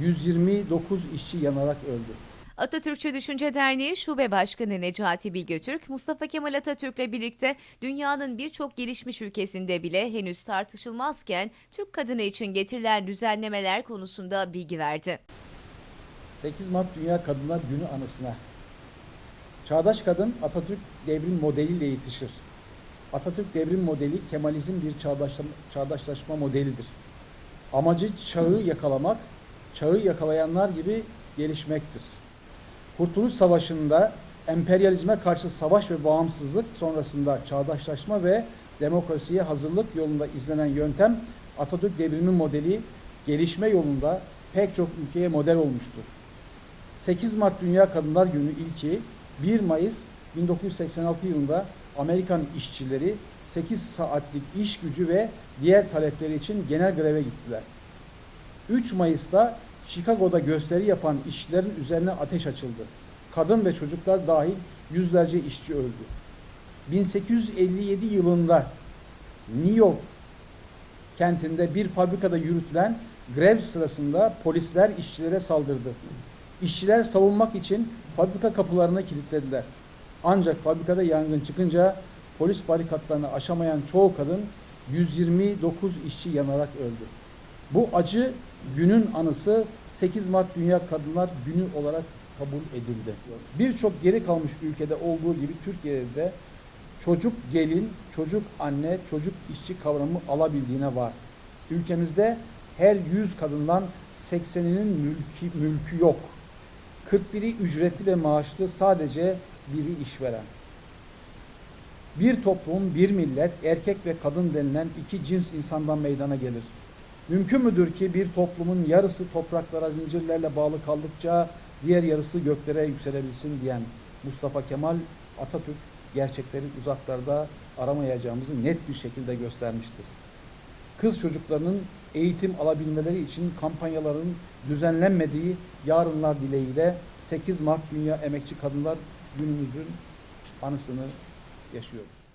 129 işçi yanarak öldü. Atatürkçü Düşünce Derneği Şube Başkanı Necati Bilgötürk, Mustafa Kemal Atatürk'le birlikte dünyanın birçok gelişmiş ülkesinde bile henüz tartışılmazken Türk kadını için getirilen düzenlemeler konusunda bilgi verdi. 8 Mart Dünya Kadınlar Günü anısına. Çağdaş kadın Atatürk devrim modeliyle yetişir. Atatürk devrim modeli Kemalizm bir çağdaşlaşma modelidir. Amacı çağı yakalamak, çağı yakalayanlar gibi gelişmektir. Kurtuluş Savaşı'nda emperyalizme karşı savaş ve bağımsızlık sonrasında çağdaşlaşma ve demokrasiye hazırlık yolunda izlenen yöntem Atatürk devrimi modeli gelişme yolunda pek çok ülkeye model olmuştur. 8 Mart Dünya Kadınlar Günü ilki 1 Mayıs 1986 yılında Amerikan işçileri 8 saatlik iş gücü ve diğer talepleri için genel greve gittiler. 3 Mayıs'ta Chicago'da gösteri yapan işçilerin üzerine ateş açıldı. Kadın ve çocuklar dahil yüzlerce işçi öldü. 1857 yılında New York kentinde bir fabrikada yürütülen grev sırasında polisler işçilere saldırdı. İşçiler savunmak için fabrika kapılarını kilitlediler. Ancak fabrikada yangın çıkınca polis barikatlarını aşamayan çoğu kadın 129 işçi yanarak öldü. Bu acı günün anısı 8 Mart Dünya Kadınlar Günü olarak kabul edildi. Birçok geri kalmış ülkede olduğu gibi Türkiye'de de çocuk gelin, çocuk anne, çocuk işçi kavramı alabildiğine var. Ülkemizde her 100 kadından 80'inin mülki, mülkü yok. 41'i ücretli ve maaşlı sadece biri işveren. Bir toplum, bir millet, erkek ve kadın denilen iki cins insandan meydana gelir. Mümkün müdür ki bir toplumun yarısı topraklara zincirlerle bağlı kaldıkça diğer yarısı göklere yükselebilsin diyen Mustafa Kemal Atatürk gerçekleri uzaklarda aramayacağımızı net bir şekilde göstermiştir. Kız çocuklarının eğitim alabilmeleri için kampanyaların düzenlenmediği yarınlar dileğiyle 8 Mart Dünya Emekçi Kadınlar Günümüzün anısını yaşıyoruz.